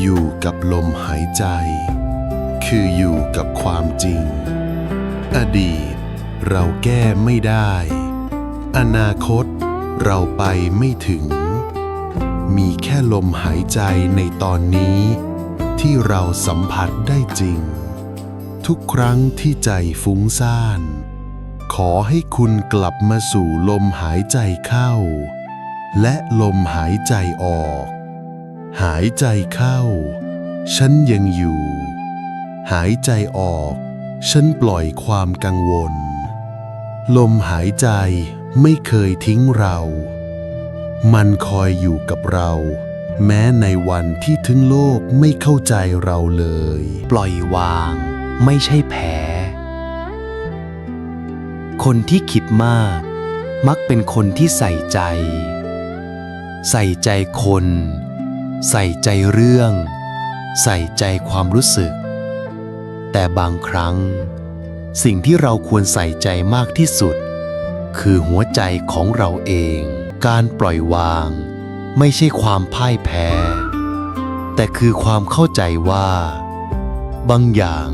อยู่กับลมหายใจ คืออยู่กับความจริง อดีต เราแก้ไม่ได้ อนาคต เราไปไม่ถึง มีแค่ลมหายใจในตอนนี้ ที่เราสัมผัสได้จริง ทุกครั้งที่ใจฟุ้งซ่าน ขอให้คุณกลับมาสู่ลมหายใจเข้า และลมหายใจออก หายใจเข้า ฉันยังอยู่ หายใจออก ฉันปล่อยความกังวล ลมหายใจไม่เคยทิ้งเรา มันคอยอยู่กับเรา แม้ในวันที่ทึงโลกไม่เข้าใจเราเลย ปล่อยวางไม่ใช่แพ้คนที่คิดมาก มักเป็นคนที่ใส่ใจ ใส่ใจคน ใส่ใจเรื่อง ใส่ใจความรู้สึก แต่บางครั้ง สิ่งที่เราควรใส่ใจมากที่สุด คือหัวใจของเราเอง การปล่อยวาง ไม่ใช่ความพ่ายแพ้ แต่คือความเข้าใจว่า บางอย่าง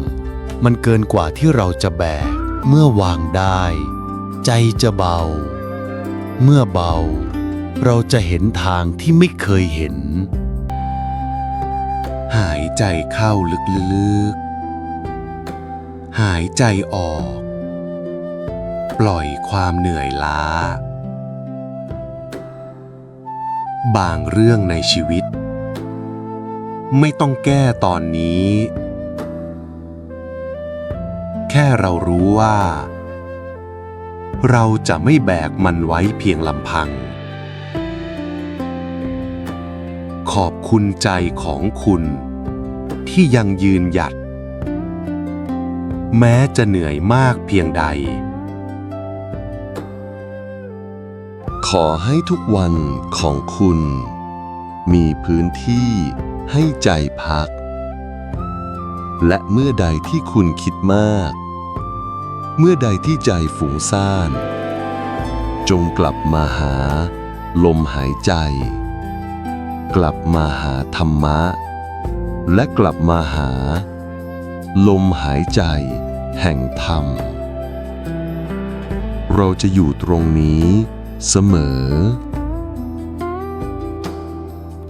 มันเกินกว่าที่เราจะแบก เมื่อวางได้ ใจจะเบา เมื่อเบา เราจะเห็นทางที่ไม่เคยเห็น หายใจเข้าลึกๆ หายใจออก ปล่อยความเหนื่อยล้า บางเรื่องในชีวิต ไม่ต้องแก้ตอนนี้ แค่เรารู้ว่า เราจะไม่แบกมันไว้เพียงลำพัง ขอบคุณใจของคุณ ที่ยังยืนหยัด แม้จะเหนื่อยมากเพียงใด ขอให้ทุกวันของคุณ มีพื้นที่ให้ใจพัก และเมื่อใดที่คุณคิดมาก เมื่อใดที่ใจฝุ่งซ่าน จงกลับมาหา ลมหายใจ กลับมาหาธรรมะ และกลับมาหา ลมหายใจแห่งธรรม เราจะอยู่ตรงนี้เสมอ